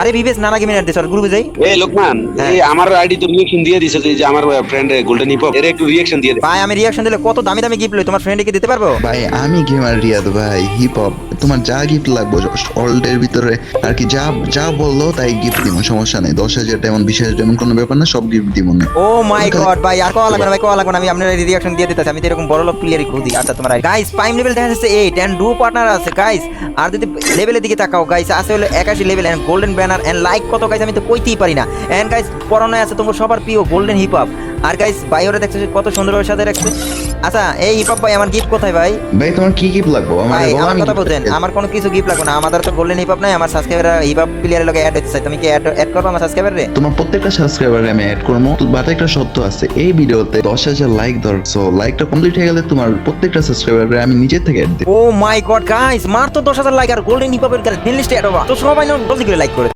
আরে বিবেশ নানা gaming add দিছ গ্রুপে যাই এই লোকমান হ্যাঁ। এই আমার আইডি তো রিয়েকশন দিয়ে দিছে যে আমার ফ্রেন্ড গোল্ডেন হিপ এর একটু রিয়েকশন দিয়ে দে। ভাই আমি রিয়াকশন দিলে কত দামি দামি গিফট লই তোমার ফ্রেন্ডকে দিতে পারব? ভাই আমি গেমার রিয়াদ ভাই হিপ হপ তোমার যা গিফট লাগবে ওয়ার্ল্ডের ভিতরে আর কি যা যা বলল তাই গিফট দিব সমস্যা নেই। দশ হাজার তেমন বিশ হাজার তেমন কোনো ব্যাপার না সব গিফট দিব না। ও মাই গড ভাই আর কল লাগবে না ভাই কল লাগবে না আমি আপনার রিয়াকশন দিয়ে দিতেছি আমি তো এরকম বড় লোক প্লেয়ারই খুঁজি। আচ্ছা তোমার গাইস প্রাইম লেভেল দেখা যাচ্ছে এইট এন্ড ডু পার্টনার আছে গাইস আর যদি লেভেলের দিকে তাকাও গাইস আছে হলো একাশি level and golden banner and like কত গাইস আমি তো কইতেই পারি না। এন্ড গাইস পরনে আছে তোমার সবার প্রিয় গোল্ডেন হিপ হপ আর গাইস বাইরে দেখছ কত সুন্দরভাবে সাথে রাখছে। আচ্ছা এই হিপ হপ ভাই আমার গিফট কোথায় ভাই? ভাই তোমার কি গিফট লাগবে? আমার আমার আমি কথা বলছেন আমার কোনো কিছু গিফট লাগবে না। আমাদের তো গোল্ডেন হিপ হপ নাই আমার সাবস্ক্রাইবার হিপ হপ প্লেয়ারের লগে অ্যাড হতে চাই তুমি কি অ্যাড অ্যাড করবে আমার সাবস্ক্রাইবার রে তোমার প্রত্যেকটা সাবস্ক্রাইবারে আমি অ্যাড করব। বাট একটা সত্য আছে এই ভিডিওতে দশ হাজার লাইক ধরছো। লাইকটা কমপ্লিট হয়ে গেলে তোমার প্রত্যেকটা সাবস্ক্রাইবারে আমি নিজের থেকে অ্যাড দিই ও মাই গড গাইস মার তো দশ হাজার লাইক আর গোল্ডেন হিপ হপের ফিন লিস্টে অ্যাড হবা। তো সবাই জলদি করে লাইক করে।